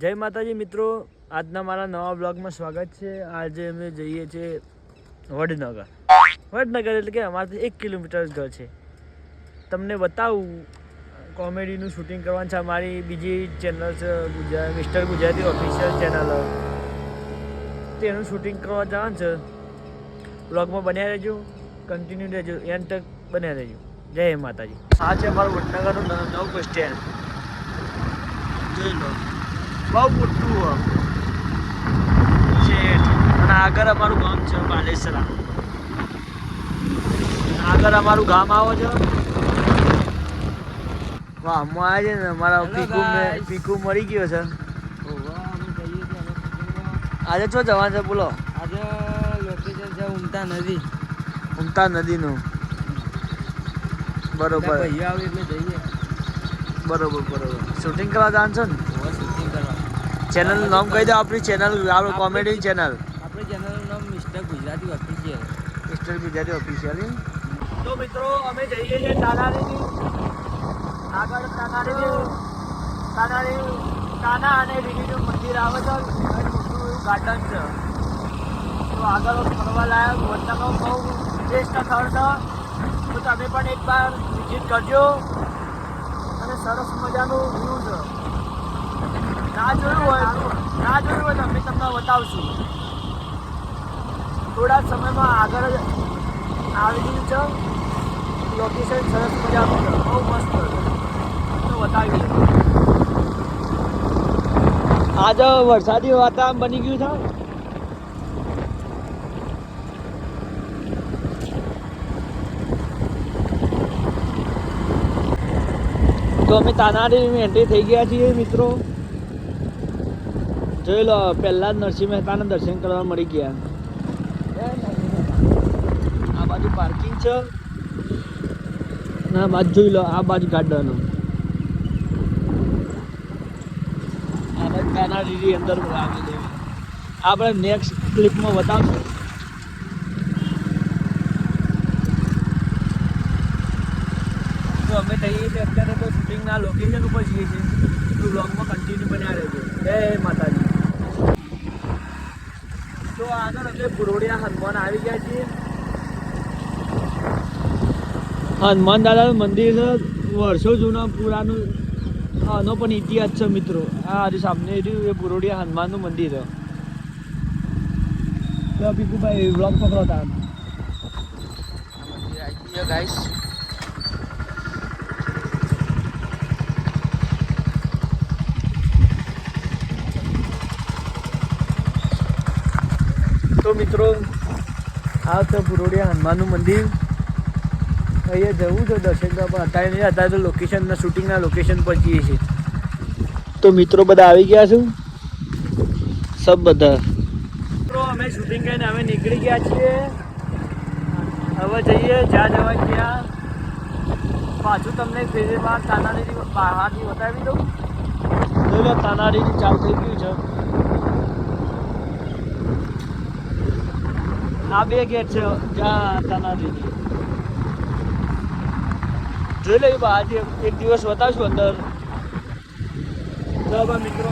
જય માતાજી મિત્રો, આજના મારા નવા બ્લોગમાં સ્વાગત છે. આજે અમે જઈએ છીએ વડનગર. વડનગર એટલે કે અમારાથી એક કિલોમીટર ઘર છે. તમને બતાવું, કોમેડીનું શૂટિંગ કરવાનું છે અમારી બીજી ચેનલ છે, Gujarat, mister Gujarati official channel તેનું શૂટિંગ કરવા જવાનું છે. બ્લોગમાં બન્યા રહેજો કન્ટિન્યુ રહેજો, એન્ડ તક બન્યા રહેજો. જય માતાજી. આ છે અમારું વડનગરનું નવું બસ સ્ટેન્ડ જોઈ લો. બહુ મોટું છે અને આગળ અમારું ગામ છે બાલેસરા. આગળ અમારું ગામ આવો છો. વાહ હું આવ્યા છે ને અમારા પીકુ પીકુ મરી ગયો છે. આજે શું જવાનું છે બોલો? આજે લોકેશન છે ઉમતા નદી. ઉમતા નદીનું. બરોબર. બરોબર બરોબર. શૂટિંગ કરવા જવાનું છે ને? ચેનલનું નામ કહી દો આપણી ચેનલ આપણું કોમેડી ચેનલ આપણે ચેનલનું નામ mister Gujarati official mister Gujarati official તો મિત્રો અમે જઈએ છીએ તાનારીની. આગળ તાનારી તાનારી તાના અને રીણીનું મંદિર આવે છે ગાર્ડન છે. તો આગળ ફરવા લાયક વડનગર બહુ શ્રેષ્ઠ સ્થળ છે. તો તમે પણ એક વાર વિઝિટ કરજો. અને સરસ મજાનું વ્યૂ છે. ના જોયું હોય ના જોયું હોય તો અમે તમને બતાવશું. થોડા સમયમાં આગળ જ આવી ગયું છે. લોકેશન સરસ મજાનું છે. બહુ મસ્ત તો બતાવી. આજે વરસાદી વાતાવરણ બની ગયું છે. તો અમે તાનારી એન્ટ્રી થઈ ગયા છીએ, મિત્રો. જોઈ લો, પહેલા જ નરસિંહ મહેતાના દર્શન કરવા મળી ગયા. આ બાજુ પાર્કિંગ છે. આ બાજુ જોઈ લો, આ બાજુ ગાર્ડન આ અંદર આવેલી આપણે નેક્સ્ટ ક્લિપમાં બતાવશું. તો અમે થઈએ અત્યારે તો શૂટિંગના લોકેશન ઉપર છીએ છીએ. બ્લોગમાં કન્ટિન્યુ બન્યા રહેજો જય માતાજી તો આગળ અમે હનુમાન આવી ગયા છીએ. હનુમાન દાદાનું મંદિર વર્ષો જૂના પુરાનું આનો પણ ઇતિહાસ છે મિત્રો. આ આજે સામને રહ્યું એ બુરોડિયા હનુમાનનું મંદિર. તો પીકુભાઈ બ્લોગ પકડો તા ગાઈસ તો મિત્રો, આ તો બુરોડિયા હનુમાનનું મંદિર. અહીંયા જવું છે દર્શન કરવા, પણ અત્યારે નહીં, અત્યારે તો લોકેશનના શૂટિંગના લોકેશન પર જઈએ છીએ. તો મિત્રો બધા આવી ગયા છું? સબ બધા. મિત્રો, અમે શૂટિંગ કરીને અમે નીકળી ગયા છીએ. હવે જઈએ, જ્યાં જવા ગયા. પાછું તમને ફેરી વાર તાનારીની બહારથી બતાવી દઉં. તાનારીની ચાલુ થઈ ગયું છે. આ બે ગેટ છે જ્યાં તાનાજીની જોઈ લઈએ આજે એક દિવસ બતાવશું અંદર. મિત્રો